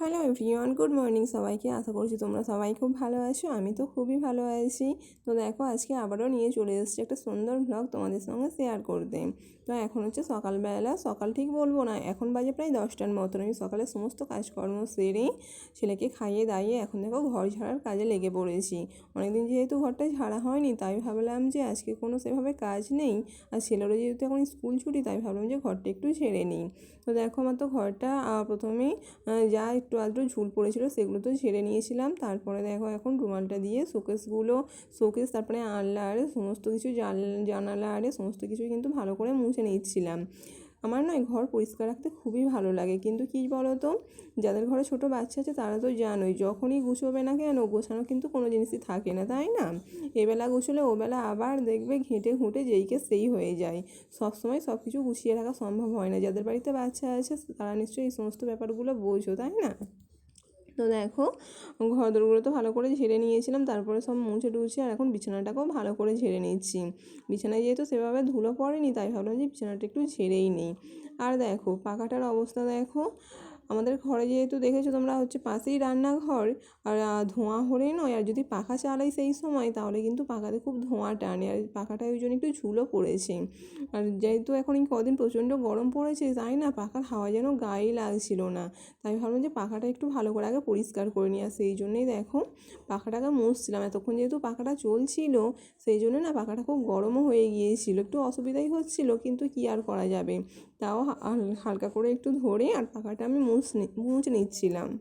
Hello everyone, good morning সবাইকে। আশা করছি তোমরা সবাই খুব ভালো আছো, আমি তো খুবই ভালো আছি। তো দেখো, আজকে আবারও নিয়ে চলে এসেছি একটা সুন্দর ব্লগ তোমাদের সঙ্গে শেয়ার করতে। তো এখন হচ্ছে সকালবেলা, সকাল ঠিক বলব না, এখন বাজে প্রায় দশটার মতন। আমি সকালে সমস্ত কাজকর্ম সেরে ছেলেকে খাইয়ে দাইয়ে এখন দেখো ঘর ঝাড়ার কাজে লেগে পড়েছি। অনেকদিন যেহেতু ঘরটা ঝাড়া হয়নি, তাই ভাবলাম যে আজকে কোনো সেভাবে কাজ নেই। আর ছেলেরও যেহেতু এখন স্কুল ছুটি, তাই ভাবলাম যে ঘরটা একটু ছেড়ে নিই। তো দেখো, আমার তো ঘরটা প্রথমেই যা একটু আধটু ঝুল পড়েছিল সেগুলো তো ছেড়ে নিয়েছিলাম। তারপরে দেখো এখন রুমালটা দিয়ে শোকেসগুলো, শোকেস, তারপরে আনলা আরে সমস্ত কিছু জানালা, আরে সমস্ত কিছু কিন্তু ভালো করে মুছে নিচ্ছিলাম। আমার নয়, ঘর পরিষ্কার রাখতে খুবই ভালো লাগে। কিন্তু কী বলো তো যাদের ঘরে ছোট বাচ্চা আছে তারা তো জানোই, যখনই গুছোবে না কেন গোছানো কিন্তু কোনো জিনিসই থাকে না, তাই না? এবেলা গুছলে ওবেলা আবার দেখবে ঘেঁটে ঘুঁটে যেইকে সেই হয়ে যায়। সবসময় সব কিছু গুছিয়ে রাখা সম্ভব হয় না। যাদের বাড়িতে বাচ্চা আছে তারা নিশ্চয়ই এই সমস্ত ব্যাপারগুলো বোঝো, তাই না? তো দেখো, ঘর দোরগুলো তো ভালো করে ঝেড়ে নিয়েছিলাম, তারপরে সব মুছে টুছে আর এখন বিছানাটাকেও ভালো করে ঝেড়ে নিচ্ছি। বিছানায় যেহেতু সেভাবে ধুলো পড়েনি, তাই ভাবলাম যে বিছানাটা একটু ঝেড়েই নেই। আর দেখো, পাখাটার অবস্থা দেখো আমাদের ঘরে যেহেতু দেখেছ তোমরা হচ্ছে পাশেই রান্নাঘর, আর ধোঁয়া হলেই নয়। আর যদি পাখা চালাই সেই সময়, তাহলে কিন্তু পাখাতে খুব ধোঁয়া টানে। আর পাখাটা ওই জন্য একটু ঝুলো পড়েছে। আর যেহেতু এখন এই কদিন প্রচণ্ড গরম পড়েছে, তাই না? পাখার হাওয়া যেন গায়ে লাগছিল না। তাই ভাবলাম যে পাখাটা একটু ভালো করে আগে পরিষ্কার করে নিয়ে আর সেই জন্যেই দেখো, পাখাটাকে মুছছিলাম। এতক্ষণ যেহেতু পাখাটা চলছিল, সেই জন্য না পাখাটা খুব গরমও হয়ে গিয়েছিল। একটু অসুবিধাই হচ্ছিল, কিন্তু কী আর করা যাবে? তাও হালকা করে একটু ধরে, আর পাখাটা আমি মুছ মুছে নিচ্ছিলাম।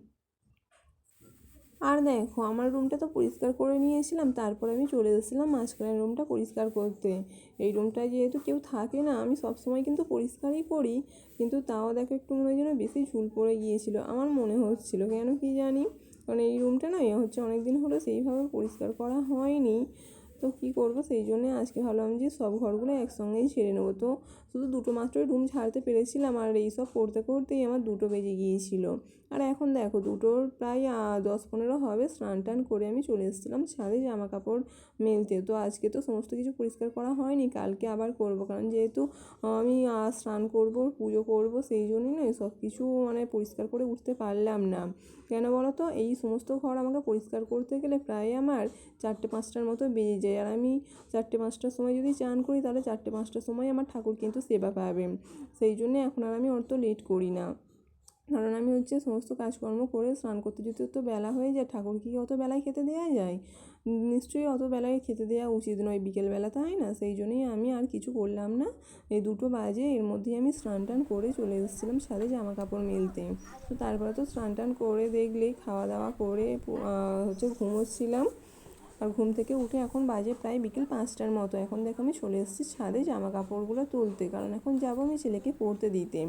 আর দেখো, আমার রুমটা তো পরিষ্কার করে নিয়েছিলাম, তারপর আমি চলে এসেছিলাম মাঝখানের রুমটা পরিষ্কার করতে। এই রুমটায় যেহেতু কেউ থাকে না, আমি সবসময় কিন্তু পরিষ্কারই করি, কিন্তু তাও দেখো একটু মনে যেন বেশি ঝুল পড়ে গিয়েছিল, আমার মনে হচ্ছিল। কেন কি জানি? কারণ এই রুমটা না হচ্ছে অনেক দিন হলো সেইভাবে পরিষ্কার করা হয়নি। তো কী করব? সেই জন্যে আজকে ভাবলাম যে সব ঘরগুলো একসঙ্গেই ছেড়ে নেব। তো শুধু দুটো মাত্রই রুম ছাড়তে পেরেছিলাম আর এই সব করতে করতেই আমার দুটো বেজে গিয়েছিল। আর এখন দেখো, দুটোর প্রায় দশ পনেরো হবে। স্নান টান করে আমি চলে এসেছিলাম ছাদে জামা কাপড় মেলতে। তো আজকে তো সমস্ত কিছু পরিষ্কার করা হয়নি, কালকে আবার করব। কারণ যেহেতু আমি স্নান করব, পুজো করব, সেই জন্যই না সব কিছু মানে পরিষ্কার করে উঠতে পারলাম না। কেন বলো তো? এই সমস্ত ঘর আমাকে পরিষ্কার করতে গেলে প্রায় আমার চারটে পাঁচটার মতো বেজে যায়। আর আমি চারটে পাঁচটার সময় যদি চান করি, তাহলে চারটে পাঁচটার সময় আমার ঠাকুর কিন্তু সেবা পাবে। সেই জন্যে এখন আর আমি অত লেট করি না। কারণ আমি হচ্ছে সমস্ত কাজকর্ম করে স্নান করতে যেতে তো বেলা হয়ে যায়। ঠাকুর কি অত বেলায় খেতে দেওয়া যায়? নিশ্চয়ই অত বেলায় খেতে দেওয়া উচিত নয় বিকেলবেলা, তাই না? সেই জন্যই আমি আর কিছু করলাম না। এই দুটো বাজে, এর মধ্যেই আমি স্নান টান করে চলে এসেছিলাম সাথে জামা কাপড় মেলতে। তো তারপরে তো স্নান টান করে দেখলেই, খাওয়া দাওয়া করে হচ্ছে ঘুমোচ্ছিলাম। আর ঘুম থেকে উঠে এখন বাজে প্রায় বিকেল পাঁচটার মতো। এখন দেখো আমি চলে এসেছি ছাদে জামা কাপড়গুলো তুলতে, কারণ এখন যাব আমি ছেলেকে পড়তে দিতে।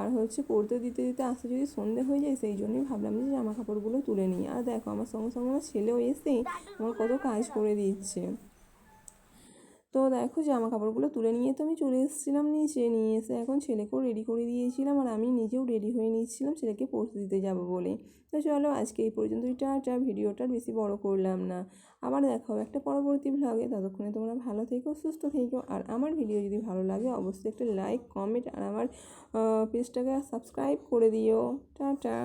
আর হচ্ছে পড়তে দিতে দিতে আসতে যদি সন্ধে হয়ে যায়, সেই জন্যই ভাবলাম যে জামা কাপড়গুলো তুলে নিই। আর দেখো আমার সঙ্গে সঙ্গে আমার ছেলেও এসে আমার কত কাজ করে দিচ্ছে। তো দেখো জামা কাপড়গুলো তুলে নিয়ে তো আমি চলে এসেছিলাম নিচে, নিয়ে এসে এখন ছেলেকেও রেডি করে দিয়েছিলাম আর আমি নিজেও রেডি হয়ে নিচ্ছিলাম ছেলেকে পড়তে দিতে যাব বলে। তো চলো আজকে এই পর্যন্তই, টাটা। ভিডিওটা বেশি বড় করলাম না। আবার দেখাও একটা পরবর্তী ভ্লগে ততক্ষণে তোমরা ভালো থেকো, সুস্থ থেকো। আর আমার ভিডিও যদি ভালো লাগে, অবশ্যই একটা লাইক কমেন্ট আর আমার পেজটাকে সাবস্ক্রাইব করে দিও। টাটা।